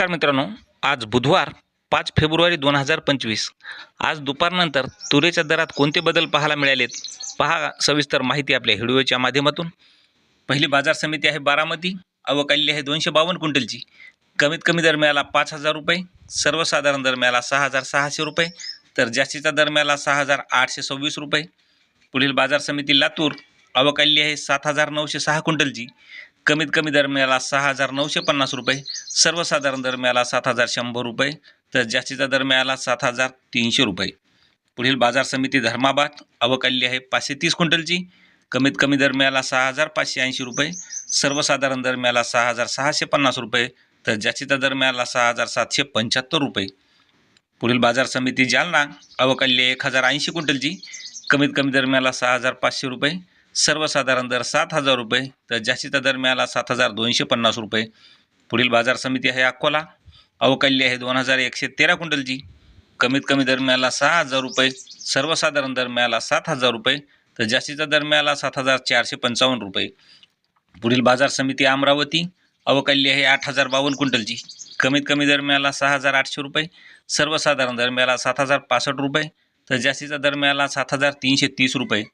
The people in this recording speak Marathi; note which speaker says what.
Speaker 1: नमस्कार मित्रांनो आज बुधवार पाच फेब्रुवारी दोन हजार पंचवीस. आज दुपारनंतर तुरेच्या दरात कोणते बदल पाहायला मिळालेत पहा सविस्तर माहिती आपल्या व्हिडिओच्या माध्यमातून. पहिली बाजार समिती आहे बारामती अवकाली आहे दोनशे बावन्न क्विंटलची. कमीत कमी दर मिळाला पाच हजार रुपये सर्वसाधारण दर मिळाला सहा हजार सहाशे रुपये तर जास्तीचा दर मिळाला सहा हजार आठशे सव्वीस रुपये. पुढील बाजार समिती लातूर अवकाली आहे सात हजार नऊशे सहा क्विंटलची. कमीत कमी दर मिळाला सहा हजार नऊशे पन्नास रुपये सर्वसाधारण दर मिळाला सात हजार शंभर रुपये तर जास्तीचा दर मिळाला सात हजार तीनशे रुपये. पुढील बाजार समिती धर्माबाद अवकाली आहे पाचशे तीस क्विंटलची. कमीत कमी दर मिळाला सहा हजार पाचशे ऐंशी रुपये सर्वसाधारण दर मिळाला सहा हजार सहाशे पन्नास रुपये तर जास्तीचा दर मिळाला सहा हजार सातशे पंच्याहत्तर रुपये. पुढील बाजार समिती जालना अवकाली आहे एक हजार ऐंशी क्विंटलची. कमीत कमी दर मिळाला सहा हजार पाचशे रुपये सर्वसाधारण दर सात हजार रुपये तर जास्तीचा दर मिळाला सात हजार दोनशे पन्नास रुपये. पुढील बाजार समिती आहे अकोला. अवकाल्य आहे दोन हजार एकशे तेरा क्विंटलची. कमीत कमी दर मिळाला सहा हजार रुपये सर्वसाधारण दर मिळाला सात हजार रुपये तर जास्तीचा दर मिळाला सात हजार चारशे पंचावन्न रुपये. पुढील बाजार समिती अमरावती. अवकाल्य आहे आठ हजार बावन्न क्विंटलची. कमीत कमी दर मिळाला सहा हजार आठशे रुपये सर्वसाधारण दर मिळाला सात हजार पासष्ट रुपये तर जास्तीचा दर मिळाला सात हजार तीनशे तीस रुपये.